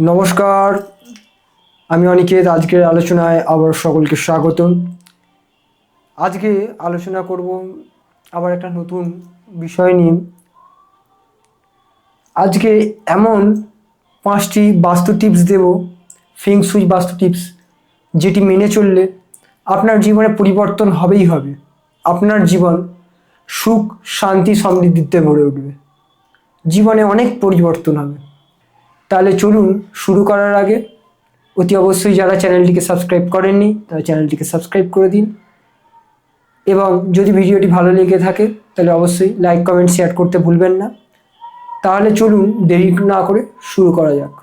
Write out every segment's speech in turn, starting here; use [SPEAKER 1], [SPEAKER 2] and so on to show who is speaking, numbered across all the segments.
[SPEAKER 1] নমস্কার। আমি অনিকেত। আজকের আলোচনায় আবার সকলকে স্বাগত আজকে আলোচনা করব আবার একটা নতুন বিষয় নিয়ে। আজকে এমন পাঁচটি বাস্তু টিপস দেব, ফিং সুই বাস্তু টিপস, যেটি মেনে চললে আপনার জীবনে পরিবর্তন হবেই হবে। আপনার জীবন সুখ, শান্তি, সমৃদ্ধিতে ভরে উঠবে। জীবনে অনেক পরিবর্তন হবে। তাহলে চলুন শুরু করার আগে অতি অবশ্যই যারা চ্যানেলটিকে সাবস্ক্রাইব করেননি, তারা চ্যানেলটিকে সাবস্ক্রাইব করে দিন। এবং যদি ভিডিওটি ভালো লেগে থাকে, তাহলে অবশ্যই লাইক, কমেন্ট, শেয়ার করতে ভুলবেন না। তাহলে চলুন দেরি না করে শুরু করা যাক।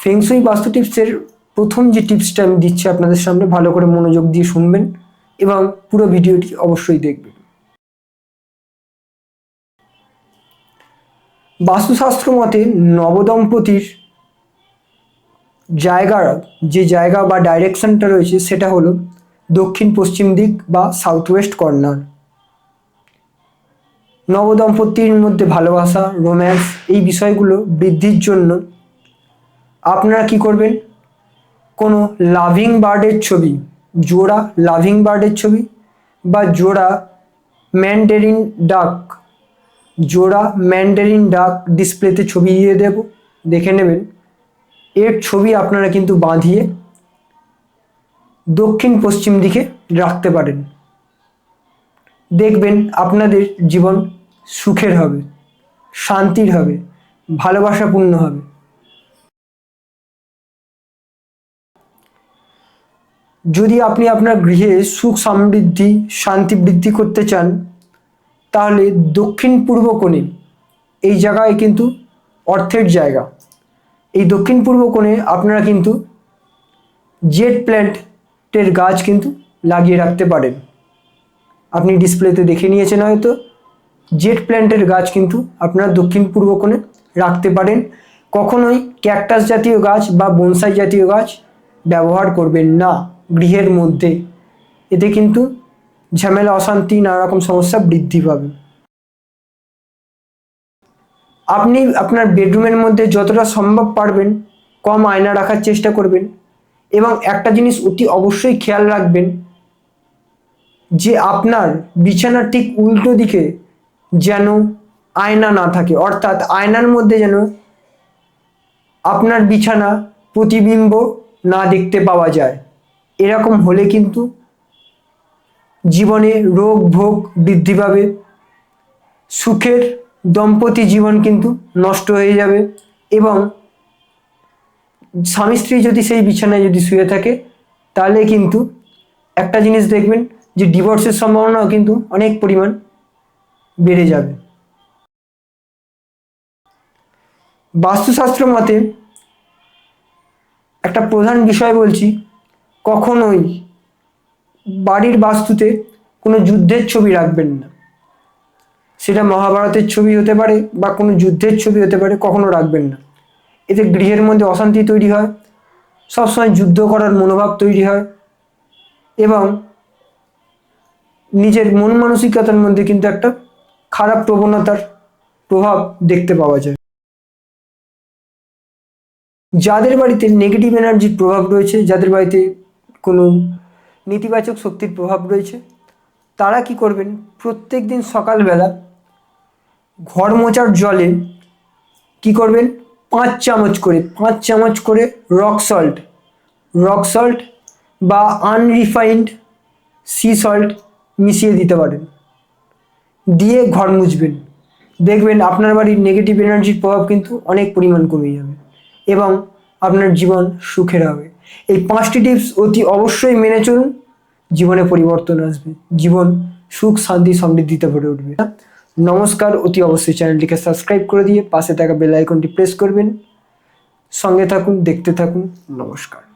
[SPEAKER 1] ফেংসুই বাস্তু টিপসের প্রথম যে টিপসটা আমি দিচ্ছি আপনাদের সামনে, ভালো করে মনোযোগ দিয়ে শুনবেন এবং পুরো ভিডিওটি অবশ্যই দেখবেন। বাস্তুশাস্ত্র মতে নবদম্পতির জায়গার, যে জায়গা বা ডাইরেকশনটা রয়েছে সেটা হলো দক্ষিণ, পশ্চিম দিক বা সাউথ ওয়েস্ট কর্নার নবদম্পতির মধ্যে ভালোবাসা রোম্যান্স এই বিষয়গুলো বৃদ্ধির জন্য আপনারা কি করবেন? কোনো লাভিং বার্ডের ছবি, জোড়া লাভিং বার্ডের ছবি বা জোড়া ম্যান্ডেরিন ডাক, জোড়া ম্যান্ডারিন ডাক ডিসপ্লেতে ছবি দিয়ে দেব, দেখে নেবেন। এর ছবি আপনারা কিন্তু বাঁধিয়ে দক্ষিণ পশ্চিম দিকে রাখতে পারেন। দেখবেন আপনাদের জীবন সুখের হবে, শান্তির হবে, ভালোবাসাপূর্ণ হবে। যদি আপনি আপনার গৃহে সুখ সমৃদ্ধি, শান্তি বৃদ্ধি করতে চান, তাহলে দক্ষিণ পূর্ব কোণে, এই জায়গায় কিন্তু অর্থের জায়গা। এই দক্ষিণ পূর্ব কোণে আপনারা কিন্তু জেট প্ল্যান্টের গাছ কিন্তু লাগিয়ে রাখতে পারেন। আপনি ডিসপ্লেতে দেখে নিয়েছেন হয়তো, জেট প্ল্যান্টের গাছ কিন্তু আপনারা দক্ষিণ পূর্ব কোণে রাখতে পারেন। কখনোই ক্যাকটাস জাতীয় গাছ বা বনসাই জাতীয় গাছ ব্যবহার করবেন না। গৃহের মধ্যে, এতে কিন্তু ঝামেলা, অশান্তি নানা রকম সমস্যা বৃদ্ধি পাবে। আপনি আপনার বেডরুমের মধ্যে যতটা সম্ভব পারবেন, কম আয়না রাখার চেষ্টা করবেন এবং একটা জিনিস অতি অবশ্যই খেয়াল রাখবেন, যে আপনার বিছানার ঠিক উল্টো দিকে যেন আয়না না থাকে। অর্থাৎ আয়নার মধ্যে যেন আপনার বিছানা প্রতিবিম্ব না দেখতে পাওয়া যায়। এরকম হলে কিন্তু জীবনে রোগ ভোগ বৃদ্ধি পাবে। সুখের দম্পতি জীবন কিন্তু নষ্ট হয়ে যাবে এবং স্বামী স্ত্রী যদি সেই বিছানায় যদি শুয়ে থাকে, তাহলে কিন্তু একটা জিনিস দেখবেন যে ডিভোর্সের সম্ভাবনাও কিন্তু অনেক পরিমাণ বেড়ে যাবে। বাস্তুশাস্ত্র মতে একটা প্রধান বিষয় বলছি কখনোই বাড়ির বাস্তুতে কোনো যুদ্ধের ছবি রাখবেন না। সেটা মহাভারতের ছবি হতে পারে বা কোনো যুদ্ধের ছবি হতে পারে কখনো রাখবেন না। এতে গৃহের মধ্যে অশান্তি তৈরি হয়, সবসময় যুদ্ধ করার মনোভাব তৈরি হয় এবং নিজের মন মানসিকতার মধ্যে কিন্তু একটা খারাপ প্রবণতার প্রভাব দেখতে পাওয়া যায়। যাদের বাড়িতে নেগেটিভ এনার্জির প্রভাব রয়েছে, যাদের বাড়িতে কোনো নেতিবাচক শক্তির প্রভাব রয়েছে। তারা কি করবেন? প্রত্যেক দিন সকালবেলা ঘর মোচার জলে কি করবেন? পাঁচ চামচ করে, পাঁচ চামচ করে রক সল্ট রক সল্ট বা আনরিফাইন্ড সি সল্ট মিশিয়ে দিতে পারেন। দিয়ে ঘর মুছবেন। দেখবেন আপনার বাড়ির নেগেটিভ এনার্জির প্রভাব কিন্তু অনেক পরিমাণ কমে যাবে এবং আপনার জীবন সুখের হবে। এই পাঁচটি টিপস অতি অবশ্যই মেনে চলুন। জীবনে পরিবর্তন আসবে। জীবন সুখ, শান্তি, সমৃদ্ধিতে ভরে উঠবে। নমস্কার, অতি অবশ্যই চ্যানেলটিকে সাবস্ক্রাইব করে দিয়ে পাশে থাকা বেল আইকনটি প্রেস করবেন। সঙ্গে থাকুন, দেখতে থাকুন। নমস্কার।